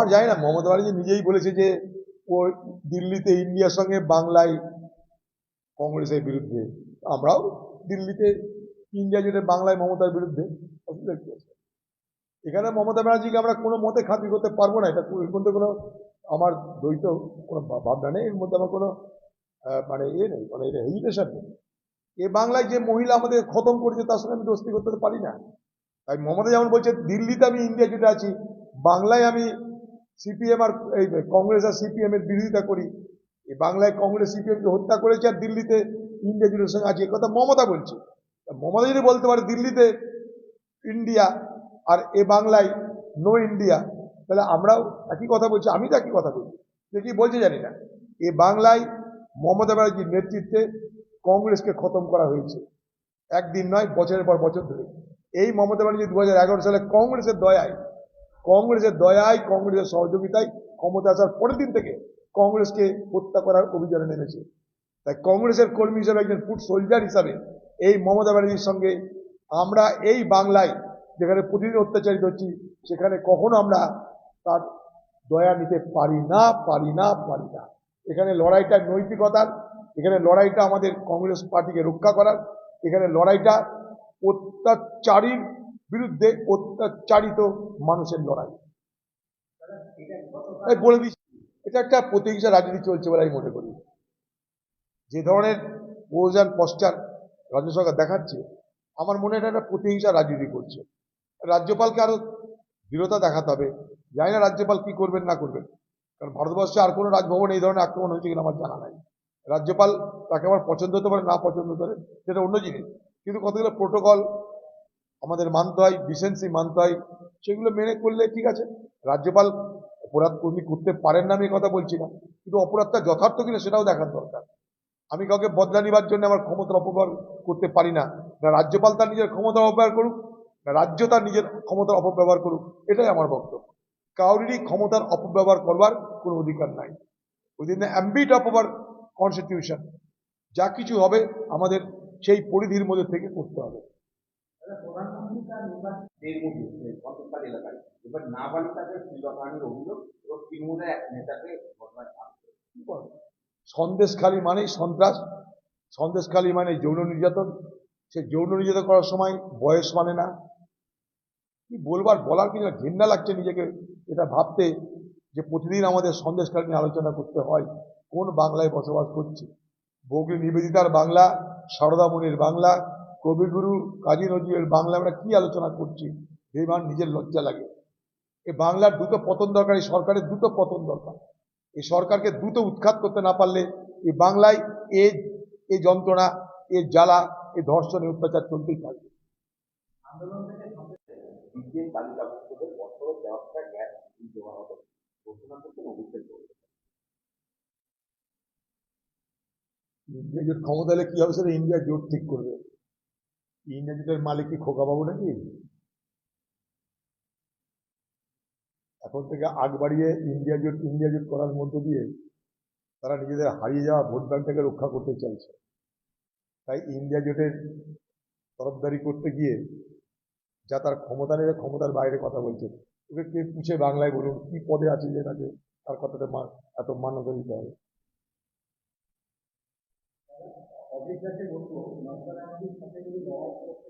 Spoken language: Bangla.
আর জানি না, মমতা ব্যানার্জি নিজেই বলেছে যে ও দিল্লিতে ইন্ডিয়ার সঙ্গে বাংলায় কংগ্রেসের বিরুদ্ধে। আমরাও দিল্লিতে, ইন্ডিয়া জুড়ে বাংলায় মমতার বিরুদ্ধে অসুবিধা আছে? এখানে মমতা ব্যানার্জিকে আমরা কোনো মতে খাতির করতে পারব না। এটা এর মধ্যে কোনো আমার দ্বৈত কোনো ভাবনা নেই। এর মধ্যে আমার কোনো মানে এ নেই মানে এটা হেজিটেশন নেই। এ বাংলায় যে মহিলা আমাদের খতম করেছে, তার সঙ্গে আমি দোস্তি করতে পারি না। তাই মমতা যেমন বলছে, দিল্লিতে আমি, ইন্ডিয়া জুটে আছি, বাংলায় আমি সিপিএম আর এই কংগ্রেস আর সিপিএম এর বিরোধিতা করি। এই বাংলায় কংগ্রেস সিপিএম কে হত্যা করেছে আর দিল্লিতে ইন্ডিয়া জুটের সঙ্গে আছে। কথা মমতা বলছে। মমতা যদি বলতে পারে দিল্লিতে ইন্ডিয়া আর এ বাংলায় নো ইন্ডিয়া, তাহলে আমরাও একই কথা বলছি আমি তো একই কথা বলছি। যে কি বলছে জানি না। এ বাংলায় মমতা ব্যানার্জির নেতৃত্বে কংগ্রেসকে খতম করা হয়েছে। একদিন নয়, বছরের পর বছর ধরে। এই মমতা ব্যানার্জি দু হাজার এগারো সালে কংগ্রেসের দয়ায় কংগ্রেসের দয়ায়, কংগ্রেসের সহযোগিতায় ক্ষমতা আসার পরের দিন থেকে কংগ্রেসকে হত্যা করার অভিযানে নেমেছে। তাই কংগ্রেসের কর্মী হিসেবে একজন ফুট সোলজার হিসাবে এই মমতা ব্যানার্জির সঙ্গে আমরা এই বাংলায় যেখানে প্রতিদিন অত্যাচারিত হচ্ছি, সেখানে কখনো আমরা তার দয়া নিতে পারি না পারি না পারি না। এখানে লড়াইটা নৈতিকতার, এখানে লড়াইটা আমাদের কংগ্রেস পার্টিকে রক্ষা করার, এখানে লড়াইটা অত্যাচারীর বিরুদ্ধে অত্যাচারিত মানুষের লড়াই। বলে দিচ্ছি, এটা একটা প্রতিহিংসা রাজনীতি চলছে বলে আমি মনে করি। যে ধরনের প্রয়োজন পশ্চাৎ রাজ্য সরকার দেখাচ্ছে, আমার মনে এটা একটা প্রতিহিংসা রাজনীতি করছে। রাজ্যপালকে আরও দৃঢ়তা দেখাতে হবে। জানি না রাজ্যপাল কি করবেন, না করবেন। কারণ ভারতবর্ষে আর কোনো রাজভবন এই ধরনের আক্রমণ হয়েছে কিনা আমার জানা নাই। রাজ্যপাল তাকে আমার পছন্দ হতে পারে, না পছন্দ হতে পারে, সেটা অন্য জিনিস। কিন্তু কতগুলো প্রোটোকল আমাদের মানতে হয় ডিসেন্সি মানতে হয় সেগুলো মেনে করলে ঠিক আছে। রাজ্যপাল অপরাধ কর্মী করতে পারেন না আমি কথা বলছি না। কিন্তু অপরাধটা যথার্থ কিনা সেটাও দেখার দরকার। আমি কাউকে বদলা নিবার জন্য আমার ক্ষমতার অপব্যবহার করতে পারি না। না রাজ্যপাল তার নিজের ক্ষমতার অপব্যবহার করুক, না রাজ্য তার নিজের ক্ষমতার অপব্যবহার করুক, এটাই আমার বক্তব্য। কাউরিরই ক্ষমতার অপব্যবহার করবার কোনো অধিকার নাই। Within the ambit of our constitution যা কিছু হবে আমাদের সেই পরিধির মধ্যে থেকে করতে হবে। প্রধানমন্ত্রী তার নির্বাচন এলাকায় এবার শ্লীলতাহানির অভিযোগ এবং তৃণমূলের এক নেতাকে ঘটনায় সন্দেশখালী মানেই সন্ত্রাস সন্দেশখালী মানে যৌন নির্যাতন। সে যৌন নির্যাতন করার সময় বয়স মানে না। কি বলবার বলার কিছু না, ঘেন্না লাগছে নিজেকে। এটা ভাবতে যে প্রতিদিন আমাদের সন্দেশখালী নিয়ে আলোচনা করতে হয় কোন বাংলায় বসবাস করছি। বগলি নিবেদিতার বাংলা সারদামণির বাংলা কবিগুরু কাজী নজরুল বাংলা আমরা কি আলোচনা করছি বেমান নিজের লজ্জা লাগে। এ বাংলার দ্রুত পতন দরকার এই সরকারের দ্রুত পতন দরকার। এই সরকারকে দ্রুত উৎখাত করতে না পারলে এই বাংলায় এ এই যন্ত্রণা এর জ্বালা এই ধর্ষণ অত্যাচার চলতেই থাকবে ইন্ডিয়া জোট ক্ষমতা হলে কি হবে সেটা ইন্ডিয়া জোট ঠিক করবে। জোটের মালিক কি খোকা বাবু নাকি? এখন থেকে আগ বাড়িয়ে ইন্ডিয়া জোট ইন্ডিয়া জোট করার মধ্য দিয়ে তারা নিজেদের হারিয়ে যাওয়া ভোট ব্যাংকটাকে রক্ষা করতে চাইছে। তাই ইন্ডিয়া জোটের তরফদারি করতে গিয়ে যা তার ক্ষমতা নেই ক্ষমতার বাইরে কথা বলছে। ওকে কে পুছে বাংলায় বলুন, কি পদে আছে যে তাকে তার কথাটা এত মান্যতা দিতে হবে? অভিজ্ঞতা বলব মমতা আমাদের সাথে যদি লড়াই